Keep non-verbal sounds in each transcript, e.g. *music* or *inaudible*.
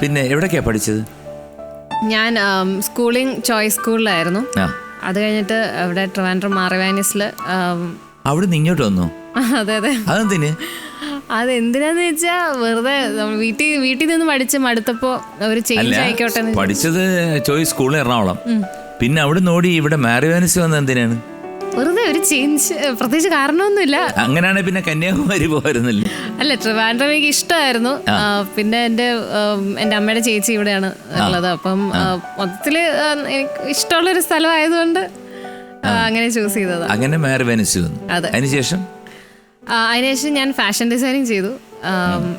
പിന്നെ എവിടൊക്കെയാ പഠിച്ചത്? ഞാൻ സ്കൂളിംഗ് ചോയ്സ് സ്കൂളിലായിരുന്നു ആ. അത് കഴിഞ്ഞിട്ട് അവിടെ ട്രിവാൻഡ്രം മാറിവാനിസിൽ അവിടെ നിന്ന് ഇങ്ങോട്ട് വന്നു? *laughs* അതെ അതെ. അതെന്തിന്? അത് എന്തിനാന്ന് വെച്ചാ വെറുതെ വീട്ടിൽ വീട്ടിൽ നിന്ന് പഠിച്ച് മടുത്തപ്പോ ഒരു ചേഞ്ച് ആയിക്കോട്ടെ പഠിച്ചത് ചോയ്സ് സ്കൂളിൽ എറണാകുളം. പിന്നെ അവിടെ നോടി ഇവിടെ മാറിവാനിസ് വന്നത് എന്തിനാണ്? വെറുതെ ഒരു ചേഞ്ച് പ്രത്യേകിച്ച് കാരണമൊന്നുമില്ല. അങ്ങനെയാണ് പിന്നെ കന്യാകുമാരി പോകാറുന്നില്ല അല്ല ട്രിവാൻഡ്രം എനിക്ക് ഇഷ്ടമായിരുന്നു പിന്നെ എന്റെ എന്റെ അമ്മയുടെ ചേച്ചി ഇവിടെയാണ് ഉള്ളത്. അപ്പം മൊത്തത്തിൽ എനിക്ക് ഇഷ്ടമുള്ളൊരു സ്ഥലമായതുകൊണ്ട് അങ്ങനെ ചൂസ് ചെയ്തത്. അങ്ങനെ അതെ. അതിനുശേഷം? അതിനുശേഷം ഞാൻ ഫാഷൻ ഡിസൈനിങ് ചെയ്തു.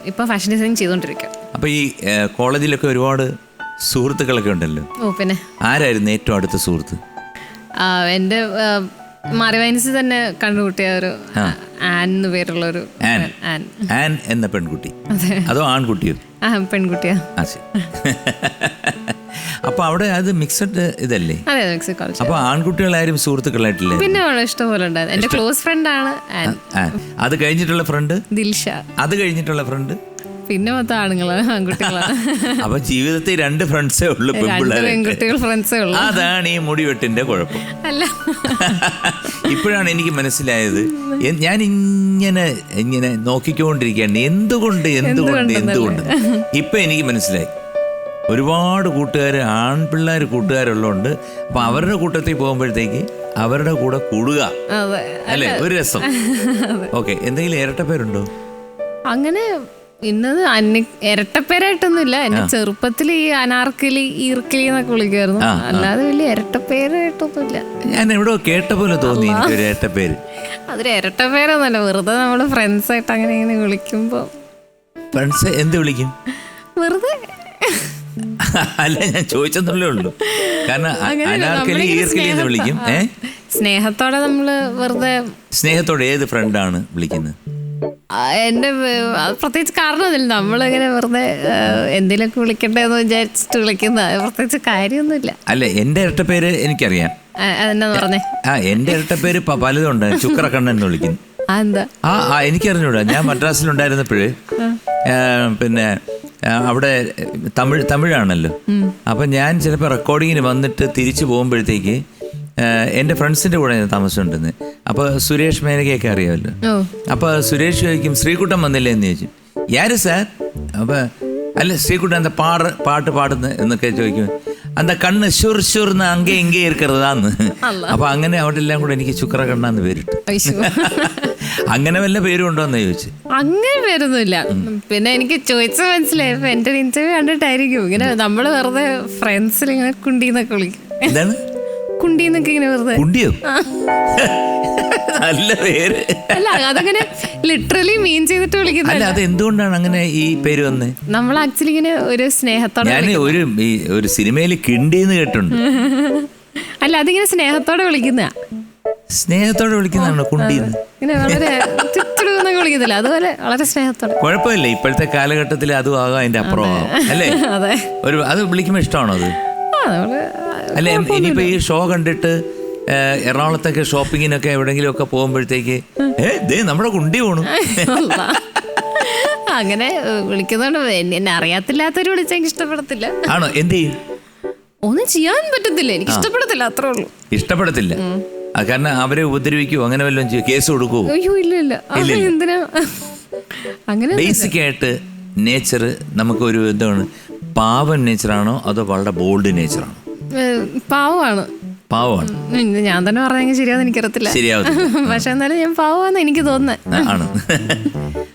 ഇപ്പൊ ഫാഷൻ ഡിസൈനിങ് ചെയ്തുകൊണ്ടിരിക്കുക അപ്പൊ ഈ കോളേജിലൊക്കെ ഒരുപാട് സുഹൃത്തുക്കളൊക്കെ ഉണ്ടല്ലോ? ഓ പിന്നെ. ആരായിരുന്നു ഏറ്റവും അടുത്ത സുഹൃത്ത്? എന്റെ മറിവൈൻസ് തന്നെ കണ്ടുകൂട്ടിയ ഒരു ആൻ എന്ന് പേരുള്ള ഒരു ആൻ. ആൻ. എന്ന പെൺകുട്ടി. അതോ. ആൺകുട്ടിയോ? ആ പെൺകുട്ടിയാ. അപ്പൊ അവിടെ അത് മിക്സഡ് ഇതല്ലേ? അപ്പൊ ആൺകുട്ടികളാരും സുഹൃത്തുക്കളായിട്ടില്ലേ? പിന്നെ ഇഷ്ടംപോലെ ഉണ്ടായിരുന്നു. എന്റെ ക്ലോസ് ഫ്രണ്ട് ആണ് അത് കഴിഞ്ഞിട്ടുള്ള ഫ്രണ്ട് ദിൽഷ. അത് കഴിഞ്ഞിട്ടുള്ള ഫ്രണ്ട് പിന്നെ മൊത്തം ആണുങ്ങളാണ് ആൺകുട്ടികളാണ് അപ്പൊ ജീവിതത്തിൽ രണ്ട് ഫ്രണ്ട്സേ ഉള്ളൂ പെൺകുട്ടികൾ ഫ്രണ്ട്സേ ഉള്ളൂ. അതാണ് ഈ മുടിവെട്ടിന്റെ കുഴപ്പം. അല്ല. ഇപ്പോഴാണ് എനിക്ക് മനസ്സിലായത് ഞാൻ ഇങ്ങനെ ഇങ്ങനെ നോക്കിക്കൊണ്ടിരിക്കുകയാണ്. എന്തുകൊണ്ട് എന്തുകൊണ്ട് എന്തുകൊണ്ട്? ഇപ്പൊ എനിക്ക് മനസ്സിലായി. ഒരുപാട് കൂട്ടുകാർ ആൺപിള്ളേർ കൂട്ടുകാരുള്ളതുകൊണ്ട് അപ്പൊ അവരുടെ കൂട്ടത്തിൽ പോകുമ്പോഴത്തേക്ക് അവരുടെ കൂടെ കൂടുക. അല്ലേ? ഒരു രസം. ഓക്കെ എന്തെങ്കിലും ഇരട്ട പേരുണ്ടോ അങ്ങനെ ഇന്നത് അന്യ ഇരട്ടപ്പേരായിട്ടൊന്നുമില്ല. എന്നെ ചെറുപ്പത്തിൽ ഈ അനാർക്കലി ഈർക്കലി എന്നൊക്കെ വിളിക്കുമായിരുന്നു അല്ലാതെ വലിയ ഇരട്ടപ്പേരായിട്ടൊന്നുമില്ല. ഞാൻ എവിടെയോ കേട്ട പോലെ തോന്നി ഇരട്ടപ്പേര്. അതൊരു ഇരട്ടപ്പേരൊന്നുമല്ല. വെറുതെ നമ്മൾ ഫ്രണ്ട്സ് ആയിട്ട് അങ്ങനെ ഇങ്ങനെ വിളിക്കുമ്പോ. ഫ്രണ്ട്സ് എന്ത് വിളിക്കും? വെറുതെ. അല്ല ഞാൻ ചോദിച്ചെന്നുള്ളേ ഉള്ളൂ. കാരണം അനാർക്കലി ഈർക്കലി എന്ന് വിളിക്കും. സ്നേഹത്തോടെ നമ്മൾ വെറുതെ സ്നേഹത്തോടെ ഏത് ഫ്രണ്ടാണ് വിളിക്കുന്നത്? എന്റെ പ്രത്യേകിച്ച് കാരണമൊന്നുമില്ല. നമ്മളിങ്ങനെ വെറുതെ എന്തിനൊക്കെ വിളിക്കട്ടെ വിളിക്കണ്ടെന്ന് വിചാരിച്ചിട്ട് വിളിക്കുന്ന പ്രത്യേകിച്ച് കാര്യമൊന്നുമില്ല. അല്ല എന്റെ പേര് എനിക്കറിയാം. എന്റെ ഇരട്ട പറഞ്ഞേ? ആ എന്റെ ഇരട്ടപ്പേര് പലതുണ്ട്. ചുക്രക്കണ്ണൻ എന്ന് വിളിക്കുന്നു ആ എന്താ? ആ ആ എനിക്കറിഞ്ഞൂടാ. ഞാൻ മദ്രാസിലുണ്ടായിരുന്നപ്പോഴ് പിന്നെ അവിടെ തമിഴ് തമിഴാണല്ലോ. അപ്പം ഞാൻ ചിലപ്പോൾ റെക്കോർഡിങ്ങിന് വന്നിട്ട് തിരിച്ചു പോകുമ്പോഴത്തേക്ക് എന്റെ ഫ്രണ്ട്സിന്റെ കൂടെ ഞാൻ താമസമുണ്ടെന്ന്. അപ്പോൾ സുരേഷ് മേനകയൊക്കെ അറിയാമല്ലോ. അപ്പൊ സുരേഷ് ചോദിക്കും ശ്രീകുട്ടൻ വന്നില്ലേ? എന്ന് ചോദിച്ചു യാര് സാർ? അപ്പോൾ അല്ല ശ്രീകുട്ടൻ എന്താ പാട് പാട്ട് പാടുന്നു? എന്നൊക്കെ ചോദിക്കും. എന്താ കണ്ണ് ഷുർ ഷുർന്ന് അങ്ങേ ഇങ്ങേ ഇരിക്കരുതാന്ന്? അപ്പൊ അങ്ങനെ അവിടെ എല്ലാം കൂടെ എനിക്ക് ശുക്ര കണ്ണാന്ന് പേരിട്ടു അങ്ങനെ വല്ല പേരും ഉണ്ടോന്ന് ചോദിച്ചു. അങ്ങനെ പേരൊന്നുമില്ല. പിന്നെ എനിക്ക് ചോദിച്ച മനസ്സിലായി. എന്റെ ഇന്റർവ്യൂ കണ്ടിട്ടായിരിക്കും. ഇങ്ങനെ നമ്മൾ വെറുതെ ഫ്രണ്ട്സിൽ ഇങ്ങനെ കുണ്ടിന്നൊക്കെ വിളിക്കും. എന്താണ്? കുണ്ടിന്നൊക്കെ ഇങ്ങനെ വെറുതെ. കുണ്ടിയോ? നല്ല പേര്. അല്ല അതങ്ങനെ ലിറ്ററലി മീൻ ചെയ്തിട്ട് അല്ല അത് എന്തുകൊണ്ടാണ് അങ്ങനെ ഈ പേര് വന്നേ? നമ്മൾ ആക്ച്വലി ഇങ്ങനെ ഒരു സ്നേഹത്തോടെ ഞാൻ ഒരു ഈ ഒരു സിനിമയിൽ കിണ്ടിന്ന് കേട്ടുണ്ട് അല്ല അതിങ്ങനെ സ്നേഹത്തോടെ വിളിക്കുന്ന സ്നേഹത്തോടെ വിളിക്കുന്നതാണോ കുണ്ടിന്ന്? ഇങ്ങനെ വളരെ ചുറ്റുന്നൊക്കെ വിളിക്കുന്നില്ല അതുപോലെ വളരെ സ്നേഹത്തോടെ. കുഴപ്പമില്ല ഇപ്പോഴത്തെ കാലഘട്ടത്തിൽ അതും ആകാം അതിന്റെ അപ്പുറം ആകാം. അല്ലേ? *laughs* അതെ. ഒരു അത് വിളിക്കുമ്പോൾ ഇഷ്ടമാണോ അത്? ആ നമ്മൾ അല്ല ഇനിയിപ്പോ ഈ ഷോ കണ്ടിട്ട് എറണാകുളത്തൊക്കെ ഷോപ്പിങ്ങിനൊക്കെ എവിടെങ്കിലും ഒക്കെ പോകുമ്പോഴത്തേക്ക് ഏ ദേ നമ്മുടെ കുണ്ടി പോണു അങ്ങനെ വിളിക്കുന്നതുകൊണ്ട് എന്നെ അറിയാത്തില്ലാത്തവര് വിളിച്ചാൽ എനിക്ക് ഇഷ്ടപ്പെടത്തില്ല. ആണോ? എന്ത് ചെയ്യും? ഒന്നും ചെയ്യാൻ പറ്റത്തില്ല. എനിക്ക് ഇഷ്ടപ്പെടത്തില്ല അത്രേ ഉള്ളൂ. ഇഷ്ടപ്പെടത്തില്ല. കാരണം അവരെ ഉപദ്രവിക്കുവോ അങ്ങനെ വല്ലതും ചെയ്യോ? കേസ് കൊടുക്കുവോ? അയ്യോ ഇല്ല ഇല്ല. എന്തിനാ അങ്ങനെ ബേസിക് ആയിട്ട് നേച്ചർ നമുക്ക് ഒരു എന്താണ് പാവൻ നേച്ചറാണോ അതോ വളരെ ബോൾഡ് നേച്ചറാണോ? പാവമാണ്. പാവമാണ് ഞാൻ തന്നെ പറഞ്ഞെങ്കിൽ ശരിയാവുന്ന എനിക്കറിയത്തില്ല. ശരിയാവും *laughs* പക്ഷെ എന്നാലും ഞാൻ പാവമാണെന്ന് എനിക്ക് തോന്നുന്നത് ആണ്. *laughs*